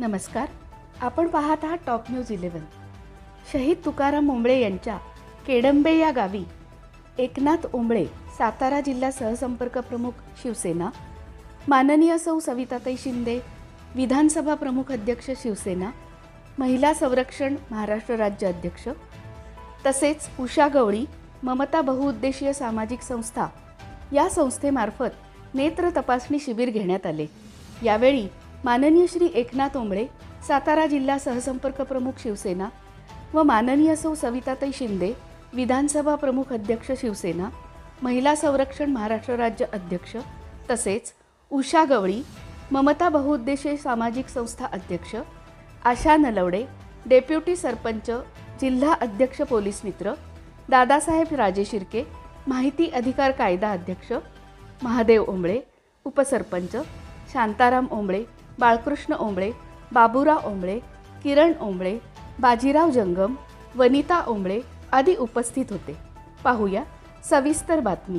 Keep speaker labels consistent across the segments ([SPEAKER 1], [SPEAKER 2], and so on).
[SPEAKER 1] नमस्कार. आपण पाहत आहात टॉप न्यूज इलेव्हन. शहीद तुकाराम ओंबळे यांच्या केडंबे या गावी एकनाथ ओंबळे सातारा जिल्हा सहसंपर्क प्रमुख शिवसेना माननीय सौ सविताताई शिंदे विधानसभा प्रमुख अध्यक्ष शिवसेना महिला संरक्षण महाराष्ट्र राज्य अध्यक्ष तसेच उषा गवळी ममता बहुउद्देशीय सामाजिक संस्था या संस्थेमार्फत नेत्र तपासणी शिबिर घेण्यात आले. यावेळी माननीय श्री एकनाथ ओंबळे सातारा जिल्हा सहसंपर्क प्रमुख शिवसेना व माननीय सौ सविताताई शिंदे विधानसभा प्रमुख अध्यक्ष शिवसेना महिला संरक्षण महाराष्ट्र राज्य अध्यक्ष तसेच उषा गवळी ममता बहुउद्देशीय सामाजिक संस्था अध्यक्ष आशा नलवडे डेप्युटी सरपंच जिल्हा अध्यक्ष पोलीस मित्र दादासाहेब राजे शिर्के माहिती अधिकार कायदा अध्यक्ष महादेव ओंबळे उपसरपंच शांताराम ओंबळे बाळकृष्ण ओंबळे बाबुराव ओंबळे किरण ओंबळे बाजीराव जंगम वनिता ओंबळे आदी उपस्थित होते. पाहूया सविस्तर बातमी.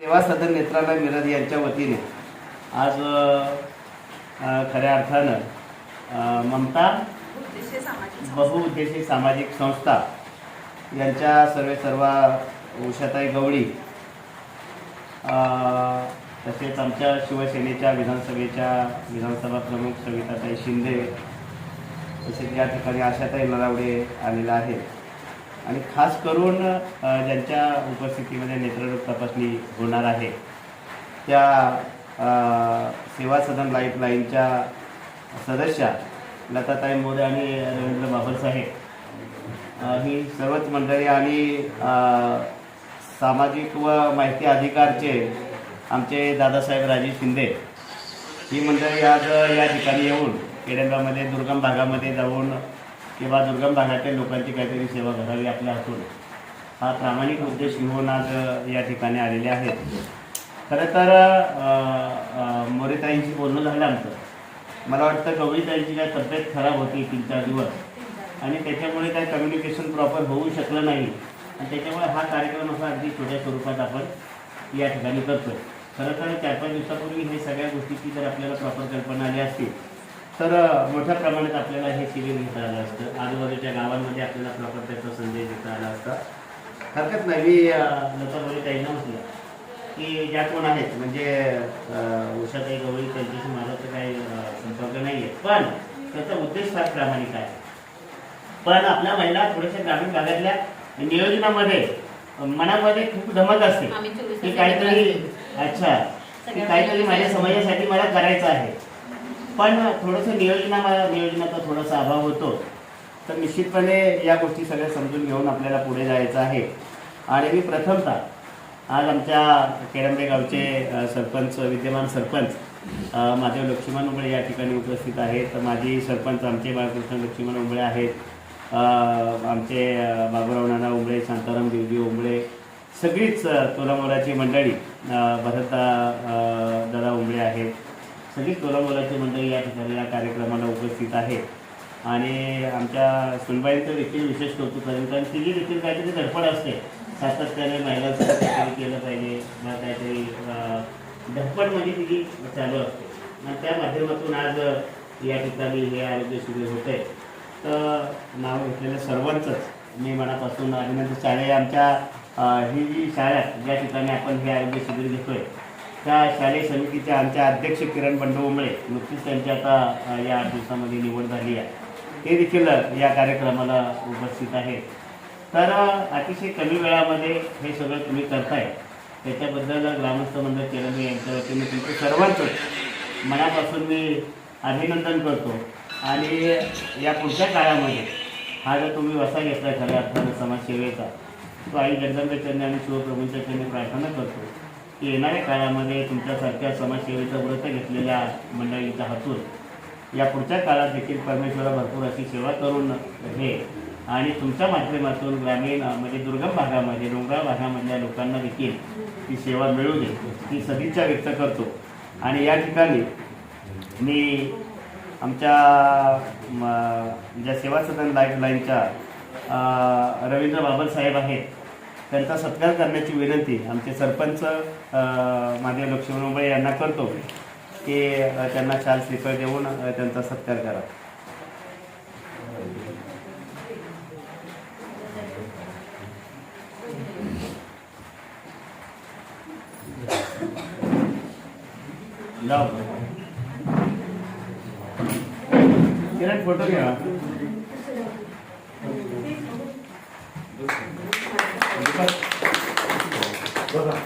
[SPEAKER 2] सेवा सदन नेत्रालय मिरज यांच्या वतीने आज खऱ्या अर्थानं ममता बहुउद्देशीय सामाजिक संस्था यांच्या सर्वे सर्व उषाताई गवळी तसेच आमच्या शिवसेनेच्या विधानसभेच्या विधानसभा प्रमुख सविताताई शिंदे तसेच या ठिकाणी आशाताई नरावडे आलेल्या आहेत. आणि खास करून ज्यांच्या उपस्थितीमध्ये नेत्ररोग तपासणी होणार आहे त्या सेवा सदन लाईफ लाईनच्या सदस्या लताताई मोरे आणि रवींद्र बाबरसाहेब ही सर्वच मंडळी आणि सामाजिक व माहिती अधिकारचे आमचे दादासाहेब राजीव शिंदे ही मंडळी आज या ठिकाणी येऊन केडंबामध्ये दुर्गम भागामध्ये जाऊन किंवा दुर्गम भागातील लोकांची काहीतरी सेवा करावी आपल्या हातून हा प्रामाणिक उद्देश घेऊन आज या ठिकाणी आलेले आहेत. खरं तर मोरेताईंशी बोलणं झालं आमचं. मला वाटतं गवळीताईंची काय तब्येत खराब होती तीन चार दिवस. आणि त्याच्यामुळे काय कम्युनिकेशन प्रॉपर होऊ शकलं नाही. आणि त्याच्यामुळे हा कार्यक्रम असा अगदी छोट्या स्वरूपात आपण या ठिकाणी करतो खरं तर चार पाच दिवसापूर्वी हे सगळ्या गोष्टीची जर आपल्याला प्रॉपर कल्पना आली असती तर मोठ्या प्रमाणात आपल्याला हे शिबिर घेता आलं असतं. आजूबाजूच्या गावांमध्ये आपल्याला प्रॉपर त्याचा संदेश देता आला असता. हरकत नाही. मी अ, ताईंना म्हटलं की ज्या कोण आहेत म्हणजे उषाताई गवळी त्यांच्याशी माझा तर काही संपर्क नाही आहे पण त्याचा उद्देश फार प्रामाणिक आहे. पण आपल्या महिला थोड्याशा ग्रामीण भागातल्या नियोजनामध्ये मनामध्ये खूप धमक असते. की काहीतरी अच्छा की काहीतरी माझ्या समाजासाठी मला करायचं आहे. पण थोडंसं नियोजना नियोजनाचा थोडासा अभाव होतो. तर निश्चितपणे या गोष्टी सगळ्या समजून घेऊन आपल्याला पुढे जायचं आहे. आणि मी प्रथमतः आज आमच्या केरंबे गावचे सरपंच विद्यमान सरपंच महादेव लक्ष्मण उंबळे या ठिकाणी उपस्थित आहेत. माजी सरपंच आमचे बाळकृष्ण लक्ष्मण उंबळे आहेत. आमचे अ, बाबुराव नाना उंबळे शांताराम देवजी उंबळे सगळीच तोलामोलाची मंडळी भरत दादा उंबळे आहेत. सगळीच तोलामोलाची मंडळी या ठिकाणी या कार्यक्रमाला उपस्थित आहे आणि आमच्या सुनबाईंचं देखील विशेष कौतुक करेन कारण तिची देखील काहीतरी धडपड असते. सातत्याने महिलांचं काहीतरी केलं पाहिजे किंवा काहीतरी धडपड म्हणजे तिची चालू असते. आणि त्या माध्यमातून आज या ठिकाणी हे आरोग्य शिबिर होते तर नाव घेतलेलं सर्वांचंच. मी मनापासून अभिनंदन शाळे आमच्या ही जी शाळा आहे, ज्या ठिकाणी आपण हे आरोग्य शिबिर घेतोय त्या शालेय समितीच्या आमच्या अध्यक्ष किरण बंडू नुकतीच त्यांची आता या आठ दिवसामध्ये निवड झाली आहे. ते देखील या कार्यक्रमाला उपस्थित आहेत. तर अतिशय कमी वेळामध्ये हे सगळं तुम्ही करताय. त्याच्याबद्दल ग्रामस्थ मंडळ केलं मी यांच्या वतीने तुमचं सर्वांचं मनापासून मी अभिनंदन करतो. आणि या पुढच्या काळामध्ये हा जर तुम्ही वसा घेतला खऱ्या अर्थानं समाजसेवेचा तो आई जगदंबेचरणी आणि शिवप्रभूंच्या प्रार्थना करतो की येणाऱ्या काळामध्ये तुमच्यासारख्या समाजसेवेचं व्रत घेतलेल्या मंडळीचा हातून या पुढच्या काळात देखील परमेश्वरा भरपूर अशी सेवा करून हे आणि तुमच्या माध्यमातून ग्रामीण म्हणजे दुर्गम भागामध्ये डोंगराळ भागामधल्या लोकांना देखील ती सेवा मिळू दे ती सदिच्छा व्यक्त करतो. आणि या ठिकाणी मी आमच्या ज्या सेवा सदन लाईफ लाईनच्या रवींद्र बाबर साहेब आहेत त्यांचा सत्कार करण्याची विनंती आमचे सरपंच माननीय लक्ष्मण मुंबई यांना करतो की त्यांना शाल स्लीपर देऊन त्यांचा सत्कार करा. जाऊ. किरण फोटो घ्या बघा